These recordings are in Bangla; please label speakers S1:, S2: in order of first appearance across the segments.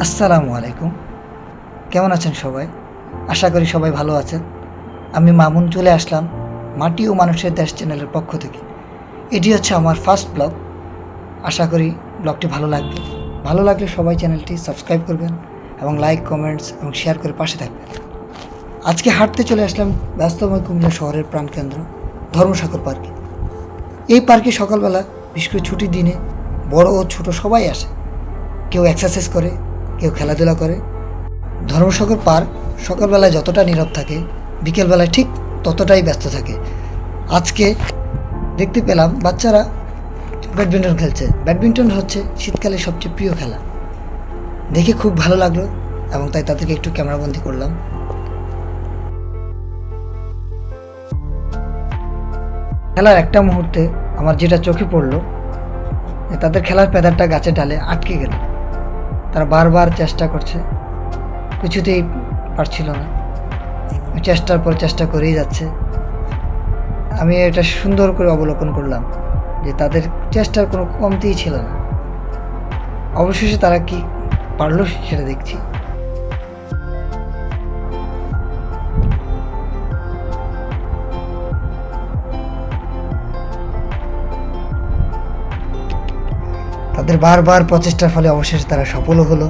S1: আসসালামু আলাইকুম। কেমন আছেন সবাই? আশা করি সবাই ভালো আছেন। আমি মামুন চলে আসলাম মাটি ও মানুষের দেশ চ্যানেলের পক্ষ থেকে। এটি হচ্ছে আমার ফার্স্ট ব্লগ আশা করি ব্লগটি ভালো লাগবে। ভালো লাগলে সবাই চ্যানেলটি সাবস্ক্রাইব করবেন এবং লাইক কমেন্টস এবং শেয়ার করে পাশে থাকবেন। আজকে হাঁটতে চলে আসলাম ব্যস্তময় কুমিল্লা শহরের প্রাণকেন্দ্র, ধর্মসাগর পার্কে। এই পার্কে সকালবেলা, বিশেষ করে ছুটির দিনে, বড় ও ছোট সবাই আসে। কেউ এক্সারসাইজ করে কেউ খেলাধুলা করে। ধর্মসাগর পার্ক সকালবেলায় যতটা নীরব থাকে, বিকেলবেলায় ঠিক ততটাই ব্যস্ত থাকে। আজকে দেখতে পেলাম বাচ্চারা ব্যাডমিন্টন খেলছে। ব্যাডমিন্টন হচ্ছে শীতকালে সবচেয়ে প্রিয় খেলা। দেখে খুব ভালো লাগল এবং তাই তাদেরকে একটু ক্যামেরাবন্দি করলাম। খেলার একটা মুহূর্তে আমার যেটা চোখে পড়ল তাদের খেলার প্যাদারটা গাছের ডালে আটকে গেল। তারা বারবার চেষ্টা করছে। কিছুতেই পারছিল না। চেষ্টার পর চেষ্টা করেই যাচ্ছে। আমি এটা সুন্দর করে অবলোকন করলাম যে তাদের চেষ্টার কোনো কমতিই ছিল না। অবশেষে তারা কি পারল সেটা দেখছি। তাদের বারবার প্রচেষ্টার ফলে অবশেষে তারা সফলও হলো।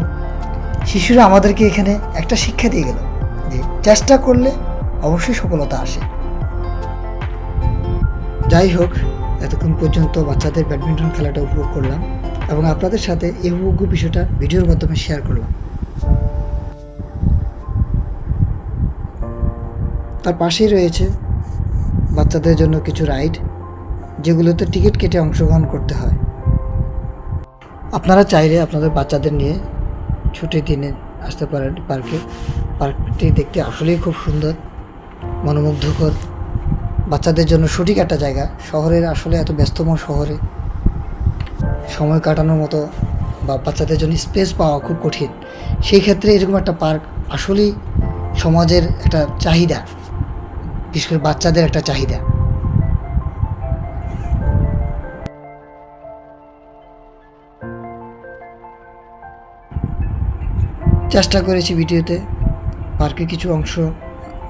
S1: শিশুরা আমাদেরকে এখানে একটা শিক্ষা দিয়ে গেল যে চেষ্টা করলে অবশ্যই সফলতা আসে। যাই হোক, এতক্ষণ পর্যন্ত বাচ্চাদের ব্যাডমিন্টন খেলাটা উপভোগ করলাম এবং আপনাদের সাথে এই উপভোগ্য বিষয়টা ভিডিওর মাধ্যমে শেয়ার করলাম। তার পাশেই রয়েছে বাচ্চাদের জন্য কিছু রাইড যেগুলোতে টিকিট কেটে অংশগ্রহণ করতে হয়। আপনারা চাইলে আপনাদের বাচ্চাদের নিয়ে ছুটির দিনে আসতে পারেন পার্কে। পার্কটি দেখতে আসলেই খুব সুন্দর, মনোমুগ্ধকর। বাচ্চাদের জন্য সঠিক একটা জায়গা। শহরের আসলে এত ব্যস্তময় শহরে সময় কাটানোর মতো বা বাচ্চাদের জন্য স্পেস পাওয়া খুব কঠিন। সেই ক্ষেত্রে এরকম একটা পার্ক আসলেই সমাজের একটা চাহিদা, বিশেষ করে বাচ্চাদের একটা চাহিদা। চেষ্টা করেছি ভিডিওতে, পার্কের কিছু অংশ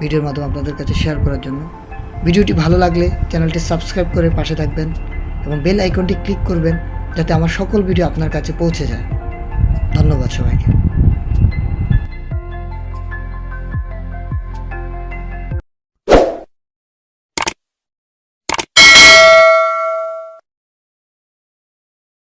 S1: ভিডিওর মাধ্যমে আপনাদের কাছে শেয়ার করার জন্য। ভিডিওটি ভালো লাগলে চ্যানেলটি সাবস্ক্রাইব করে পাশে থাকবেন এবং বেল আইকনটি ক্লিক করবেন যাতে আমার সকল ভিডিও আপনার কাছে পৌঁছে যায়। ধন্যবাদ সবাইকে।